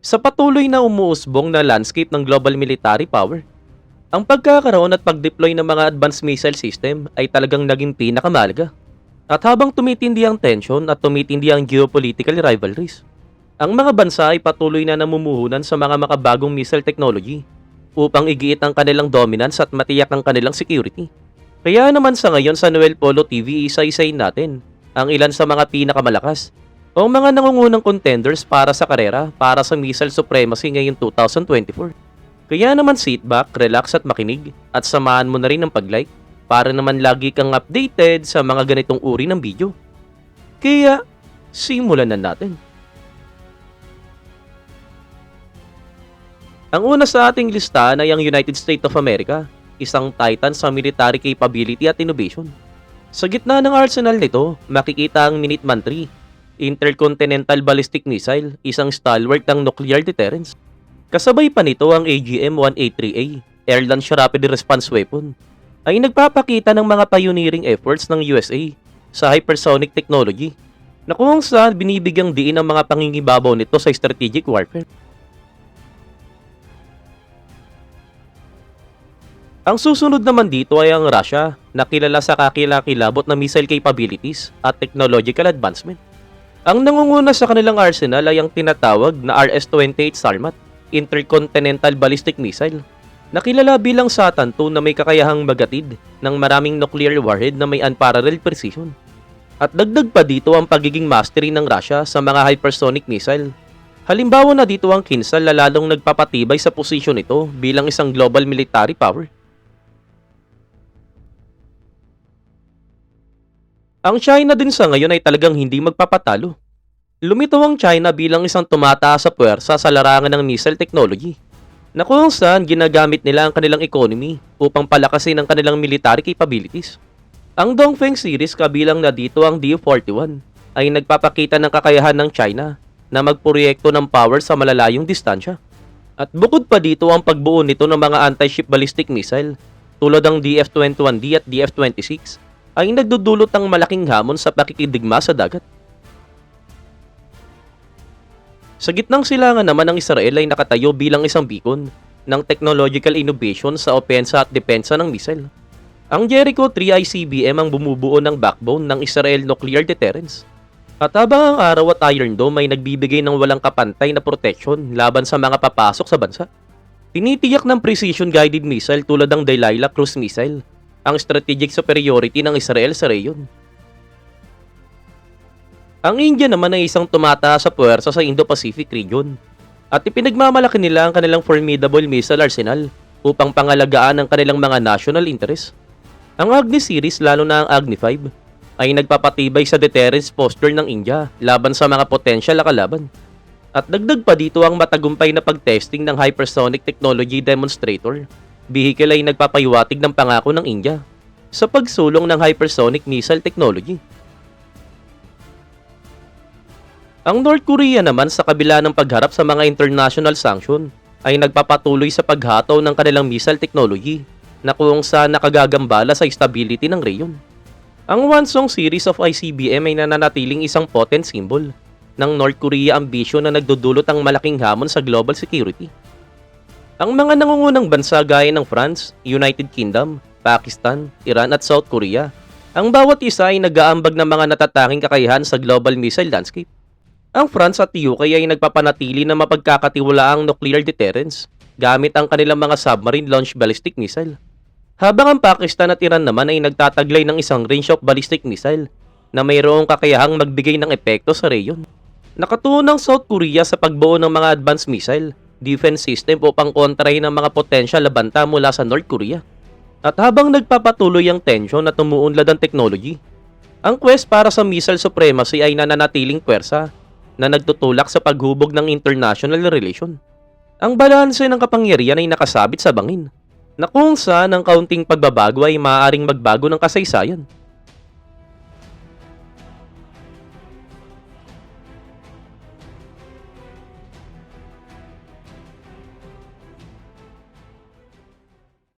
sa patuloy na umuusbong na landscape ng global military power. Ang pagkakaroon at pag-deploy ng mga advanced missile system ay talagang naging pinakamalaga. At habang tumitindi ang tension at tumitindi ang geopolitical rivalries, ang mga bansa ay patuloy na namumuhunan sa mga makabagong missile technology upang igiit ang kanilang dominance at matiyak ang kanilang security. Kaya naman sa ngayon sa Noel Polo TV, isa-isayin natin ang ilan sa mga pinakamalakas o mga nangungunang contenders para sa karera para sa missile supremacy ngayong 2024. Kaya naman sit back, relax at makinig at samahan mo na rin ng pag-like para naman lagi kang updated sa mga ganitong uri ng video. Kaya, simulan na natin. Ang una sa ating listahan ay ang United States of America, isang titan sa military capability at innovation. Sa gitna ng arsenal nito, makikita ang Minuteman III, Intercontinental Ballistic Missile, isang stalwart ng nuclear deterrence. Kasabay pa nito ang AGM-183A, Air Launch Rapid Response Weapon, ay nagpapakita ng mga pioneering efforts ng USA sa hypersonic technology na kung saan binibigyang diin ang mga pangingibabaw nito sa strategic warfare. Ang susunod naman dito ay ang Russia na kilala sa kakilakilabot na missile capabilities at technological advancement. Ang nangunguna sa kanilang arsenal ay ang tinatawag na RS-28 Sarmat, Intercontinental Ballistic Missile, na kilala bilang Satan II na may kakayahang magatid ng maraming nuclear warhead na may unparalleled precision. At dagdag pa dito ang pagiging mastery ng Russia sa mga hypersonic missile. Halimbawa na dito ang Kinsal na lalong nagpapatibay sa posisyon ito bilang isang global military power. Ang China din sa ngayon ay talagang hindi magpapatalo. Lumitaw ang China bilang isang tumataas sa puwersa sa larangan ng missile technology na kung saan ginagamit nila ang kanilang economy upang palakasin ang kanilang military capabilities. Ang Dongfeng series kabilang na dito ang DU-41 ay nagpapakita ng kakayahan ng China na magproyekto ng power sa malalayong distansya. At bukod pa dito ang pagbuo nito ng mga anti-ship ballistic missile tulad ng DF-21D at DF-26 ay nagdudulot ng malaking hamon sa pakikidigma sa dagat. Sa gitnang silangan naman ng Israel ay nakatayo bilang isang beacon ng technological innovation sa opensa at depensa ng missile. Ang Jericho 3 ICBM ang bumubuo ng backbone ng Israel nuclear deterrence. At habang ang araw at Iron Dome ay nagbibigay ng walang kapantay na protection laban sa mga papasok sa bansa. Tinitiyak ng precision-guided missile tulad ng Delilah cruise missile ang strategic superiority ng Israel sa reyon. Ang India naman ay isang tumataas sa puwersa sa Indo-Pacific region at ipinagmamalaki nila ang kanilang formidable missile arsenal upang pangalagaan ang kanilang mga national interest. Ang Agni series lalo na ang Agni 5 ay nagpapatibay sa deterrence posture ng India laban sa mga potential na kalaban. At dagdag pa dito ang matagumpay na pagtesting ng hypersonic technology demonstrator. Vehicle ay nagpapahiwatig ng pangako ng India sa pagsulong ng hypersonic missile technology. Ang North Korea naman sa kabila ng pagharap sa mga international sanction ay nagpapatuloy sa paghataw ng kanilang missile technology na kung saan nakagagambala sa stability ng reyon. Ang Wansong series of ICBM ay nananatiling isang potent symbol ng North Korea ambition na nagdudulot ang malaking hamon sa global security. Ang mga nangungunang bansa gaya ng France, United Kingdom, Pakistan, Iran at South Korea, ang bawat isa ay nag-aambag ng mga natatanging kakayahan sa global missile landscape. Ang France at UK ay nagpapanatili na mapagkakatiwalaang nuclear deterrence gamit ang kanilang mga submarine launched ballistic missile. Habang ang Pakistan at Iran naman ay nagtataglay ng isang range of ballistic missile na mayroong kakayahang magbigay ng epekto sa reyon. Nakatuon ang South Korea sa pagbuo ng mga advanced missile defense system upang kontrahin ang mga potential na banta mula sa North Korea. At habang nagpapatuloy ang tension at umuunlad ang technology, ang quest para sa missile supremacy ay nananatiling puwersa na nagtutulak sa paghubog ng international relation. Ang balanse ng kapangyarihan ay nakasabit sa bangin, na kung saan ang kaunting pagbabago ay maaaring magbago ng kasaysayan.